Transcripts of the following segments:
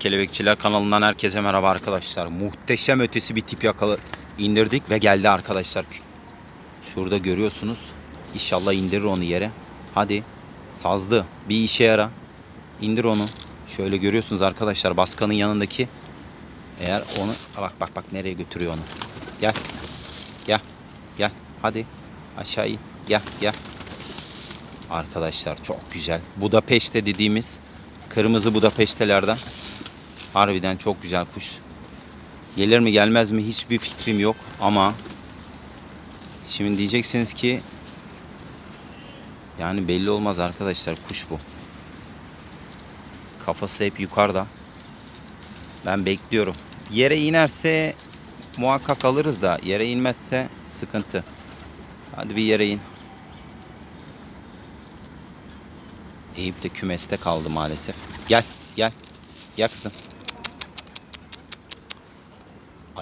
Kelebekçiler kanalından herkese merhaba arkadaşlar. Muhteşem ötesi bir tip yakalı indirdik ve geldi arkadaşlar. Şurada görüyorsunuz. İnşallah indirir onu yere. Hadi. Sazlı. Bir işe yara. İndir onu. Şöyle görüyorsunuz arkadaşlar baskanın yanındaki. Eğer onu bak bak bak nereye götürüyor onu. Gel. Gel. Gel. Hadi. Aşağı in. Gel gel. Arkadaşlar çok güzel. Budapeşte dediğimiz kırmızı Budapeştelerden. Harbiden çok güzel kuş. Gelir mi gelmez mi hiçbir fikrim yok ama şimdi diyeceksiniz ki yani belli olmaz arkadaşlar kuş bu. Kafası hep yukarıda. Ben bekliyorum. Yere inerse muhakkak alırız da yere inmezse sıkıntı. Hadi bir yere in. Eyüp de kümeste kaldı maalesef. Gel gel. Gel kızım.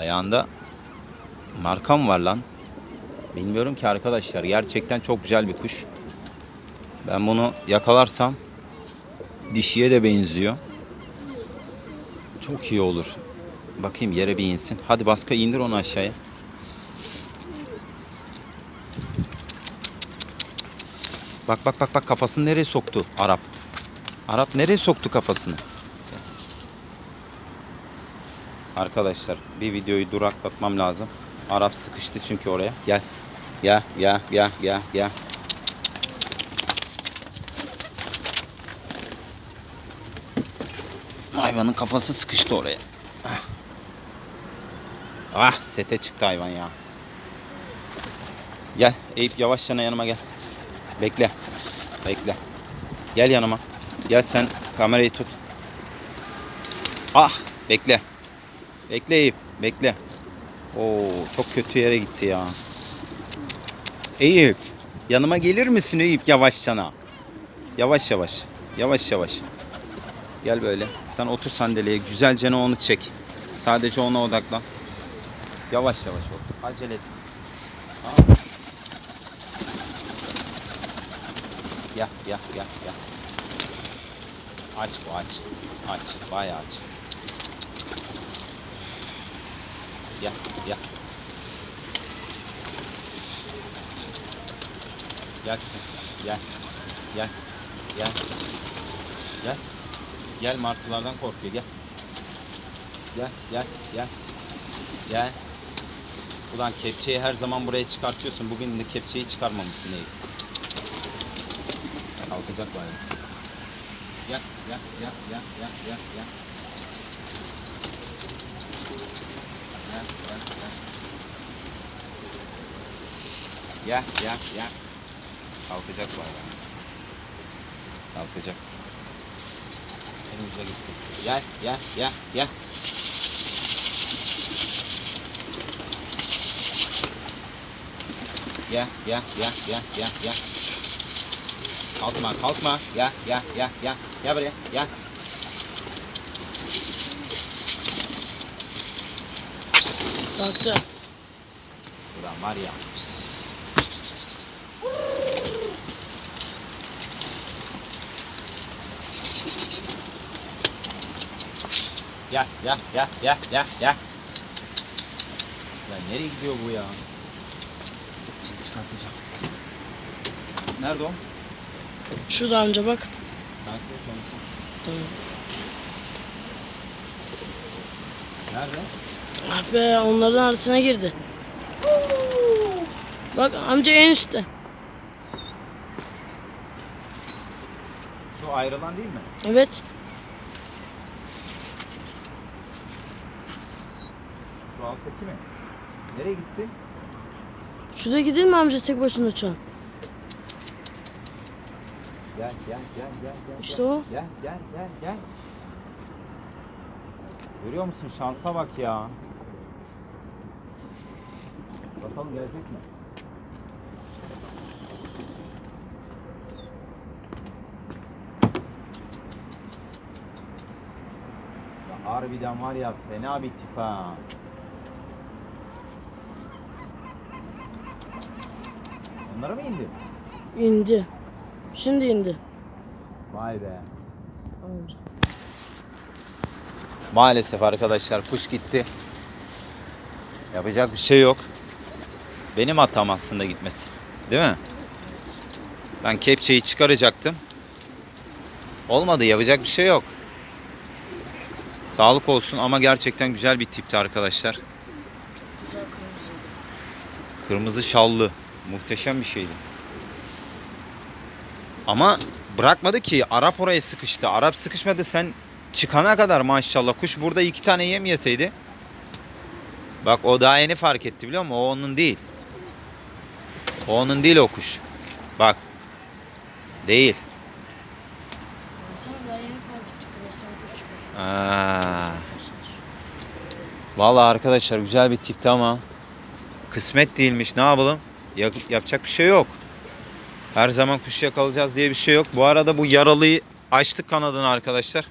Ayağında marka mı var lan? Bilmiyorum ki arkadaşlar. Gerçekten çok güzel bir kuş. Ben bunu yakalarsam dişiye de benziyor. Çok iyi olur. Bakayım yere bir insin. Hadi baska indir onu aşağıya. Bak bak bak bak kafasını nereye soktu Arap? Arap nereye soktu kafasını? Arkadaşlar bir videoyu duraklatmam lazım. Arap sıkıştı çünkü oraya. Gel. Gel gel gel gel gel. Hayvanın kafası sıkıştı oraya. Ah. Ah sete çıktı hayvan ya. Gel Eyüp yavaş yana yanıma gel. Bekle. Bekle. Gel yanıma. Gel sen kamerayı tut. Ah bekle. Bekle Eyüp. Bekle. Oo çok kötü yere gitti ya. Eyüp. Yanıma gelir misin Eyüp yavaşçana? Yavaş yavaş. Yavaş yavaş. Gel böyle. Sen otur sandalyeye. Güzelce onu çek. Sadece ona odaklan. Yavaş yavaş ol. Acele et. Tamam. Gel gel gel gel. Aç bu aç. Aç. Bayağı aç. Gel gel. Gel kızım. Gel. Gel. Gel. Gel. Gel martılardan korkuyor gel. Gel gel gel. Gel. Ulan kepçeyi her zaman buraya çıkartıyorsun. Bugün de kepçeyi çıkarmamışsın Eyüp. Kalkacak bari. Gel gel gel gel gel gel. Gel gel gel. Gel gel gel. Kalkacak bari. Kalkacak. En uza gitti. Gel gel gel gel. Gel gel gel gel gel gel. Kalkma kalkma. Gel gel gel gel. Gel buraya gel. Kalktı. Ulan var ya. Gel gel gel gel gel gel. Ya nereye gidiyor bu ya? Şimdi çıkartacağım. Nerede o? Şurada amca bak. Takip et onu sen. Tamam. Nerede? Ah be onların arasına girdi. Bak amca en üstte. Şu ayrılan değil mi? Evet. Alttaki mi? Nereye gitti? Şurada gidelim mi amca tek başına uçan? Gel gel gel gel gel. İşte o. Gel gel gel gel. Görüyor musun şansa bak ya. Bakalım gelecek mi? Ya harbiden var ya fena bir tip ha. Onlara mı indi? İndi. Şimdi indi. Vay be. Maalesef arkadaşlar kuş gitti. Yapacak bir şey yok. Benim hatam aslında gitmesi. Değil mi? Ben kepçeyi çıkaracaktım. Olmadı yapacak bir şey yok. Sağlık olsun ama gerçekten güzel bir tipti arkadaşlar. Güzel kırmızı. Kırmızı şallı. Muhteşem bir şeydi. Ama bırakmadı ki. Arap oraya sıkıştı. Arap sıkışmadı. Sen çıkana kadar maşallah. Kuş burada iki tane yem yeseydi. Bak o daha yeni fark etti biliyor musun? O onun değil. O onun değil o kuş. Bak. Değil. Aa. Vallahi arkadaşlar güzel bir tipti ama kısmet değilmiş. Ne yapalım? Ya- yapacak bir şey yok. Her zaman kuş yakalayacağız diye bir şey yok. Bu arada bu yaralıyı açtık kanadını arkadaşlar.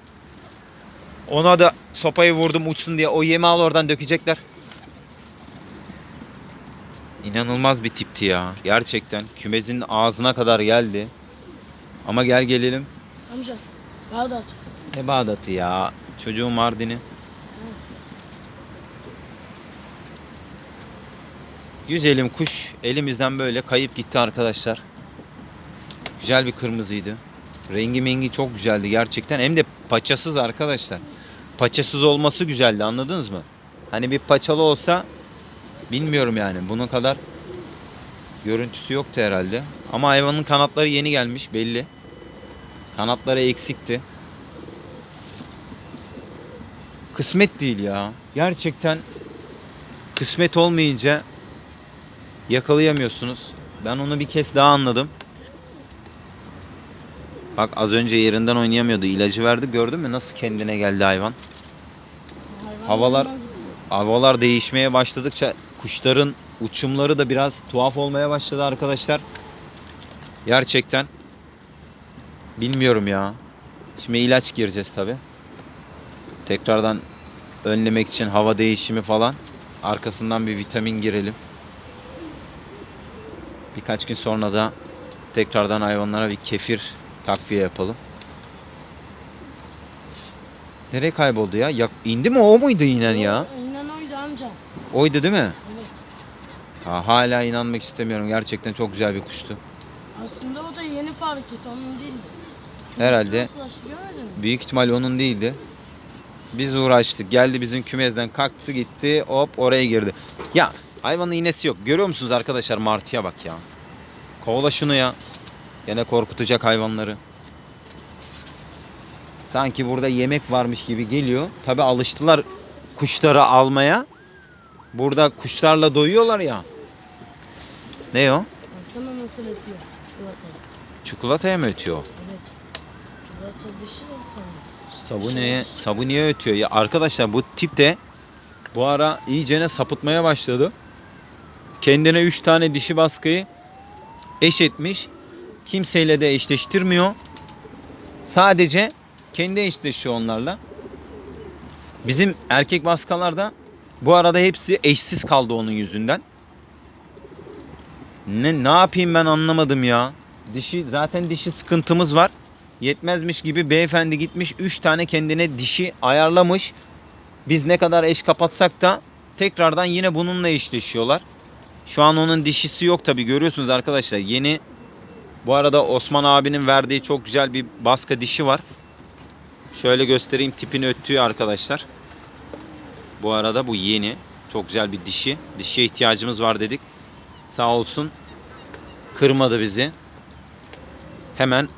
Ona da sopayı vurdum uçsun diye. O yemi al oradan dökecekler. İnanılmaz bir tipti ya. Gerçekten kümesin ağzına kadar geldi. Ama gel gelelim. Amca. Bağdat. Ne Bağdat'ı ya. Çocuğun Mardin'i. Güzelim kuş elimizden böyle kayıp gitti arkadaşlar. Güzel bir kırmızıydı. Rengi mengi çok güzeldi gerçekten. Hem de paçasız arkadaşlar. Paçasız olması güzeldi anladınız mı? Hani bir paçalı olsa bilmiyorum yani bunun kadar görüntüsü yoktu herhalde. Ama hayvanın kanatları yeni gelmiş belli. Kanatları eksikti. Kısmet değil ya. Gerçekten kısmet olmayınca yakalayamıyorsunuz. Ben onu bir kez daha anladım. Bak az önce yerinden oynayamıyordu. İlacı verdi. Gördün mü nasıl kendine geldi hayvan? Hayvan Havalar-? Havalar değişmeye başladıkça kuşların uçumları da biraz tuhaf olmaya başladı arkadaşlar. Gerçekten bilmiyorum ya. Şimdi ilaç gireceğiz tabi. Tekrardan önlemek için hava değişimi falan. Arkasından bir vitamin girelim. Birkaç gün sonra da tekrardan hayvanlara bir kefir takviye yapalım. Nereye kayboldu ya? ya indi mi o muydu inen ya? O, İnan oydu amca. Oydu değil mi? Evet. Ha, hala inanmak istemiyorum. Gerçekten çok güzel bir kuştu. Aslında o da yeni fark etti. Onun değildi. Herhalde. Büyük ihtimal onun değildi. Biz uğraştık. Geldi bizim kümezden kalktı gitti. Hop oraya girdi. Ya hayvanın iğnesi yok. Görüyor musunuz arkadaşlar martıya bak ya. Kovala şunu ya. Gene korkutacak hayvanları. Sanki burada yemek varmış gibi geliyor. Tabi alıştılar kuşları almaya. Burada kuşlarla doyuyorlar ya. Ne o? Baksana nasıl ötüyor. Çikolatayı. Çikolataya mı ötüyor? Evet. Çikolata sonra. Sabuneye, sabuneye ötüyor. Ya arkadaşlar bu tip de bu ara iyicene sapıtmaya başladı. Kendine 3 tane dişi baskıyı eş etmiş. Kimseyle de eşleştirmiyor. Sadece kendi eşleşiyor onlarla. Bizim erkek baskalar da bu arada hepsi eşsiz kaldı onun yüzünden. Ne ne yapayım ben anlamadım ya. Dişi zaten dişi sıkıntımız var. Yetmezmiş gibi beyefendi gitmiş 3 tane kendine dişi ayarlamış. Biz ne kadar eş kapatsak da tekrardan yine bununla eşleşiyorlar. Şu an onun dişisi yok tabi görüyorsunuz arkadaşlar. Yeni bu arada Osman abinin verdiği çok güzel bir baska dişi var. Şöyle göstereyim tipini öttüğü arkadaşlar. Bu arada bu yeni. Çok güzel bir dişi. Dişiye ihtiyacımız var dedik. Sağ olsun kırmadı bizi. Hemen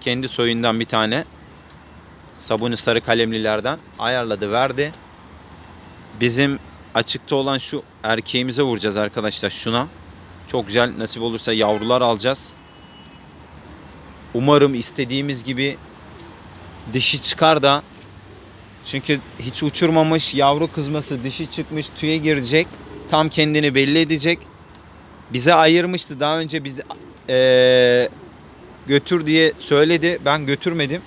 kendi soyundan bir tane sabuni sarı kalemlilerden ayarladı verdi. Bizim açıkta olan şu erkeğimize vuracağız arkadaşlar şuna. Çok güzel nasip olursa yavrular alacağız. Umarım istediğimiz gibi dişi çıkar da çünkü hiç uçurmamış yavru kızması dişi çıkmış tüye girecek. Tam kendini belli edecek. Bize ayırmıştı daha önce bizi eee götür diye söyledi. Ben götürmedim.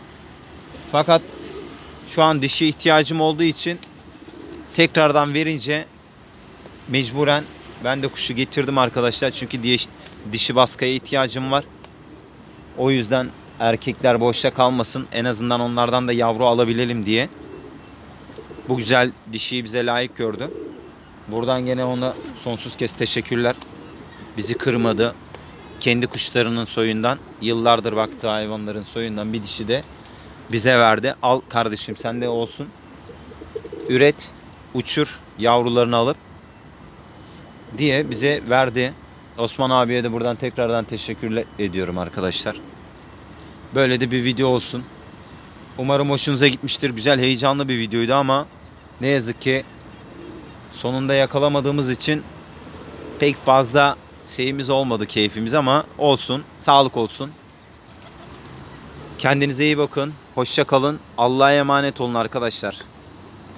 Fakat şu an dişi ihtiyacım olduğu için tekrardan verince mecburen ben de kuşu getirdim arkadaşlar. Çünkü diye dişi baskaya ihtiyacım var. O yüzden erkekler boşta kalmasın. En azından onlardan da yavru alabilelim diye. bu güzel dişiyi bize layık gördü. Buradan gene ona sonsuz kez teşekkürler. Bizi kırmadı. Kendi kuşlarının soyundan, yıllardır baktığı hayvanların soyundan bir dişi de bize verdi. Al kardeşim sen de olsun. Üret, uçur yavrularını alıp diye bize verdi. Osman abiye de buradan tekrardan teşekkür ediyorum arkadaşlar. Böyle de bir video olsun. Umarım hoşunuza gitmiştir. Güzel, heyecanlı bir videoydu ama ne yazık ki sonunda yakalamadığımız için pek fazla şeyimiz olmadı keyfimiz ama olsun. Sağlık olsun. Kendinize iyi bakın. Hoşça kalın. Allah'a emanet olun arkadaşlar.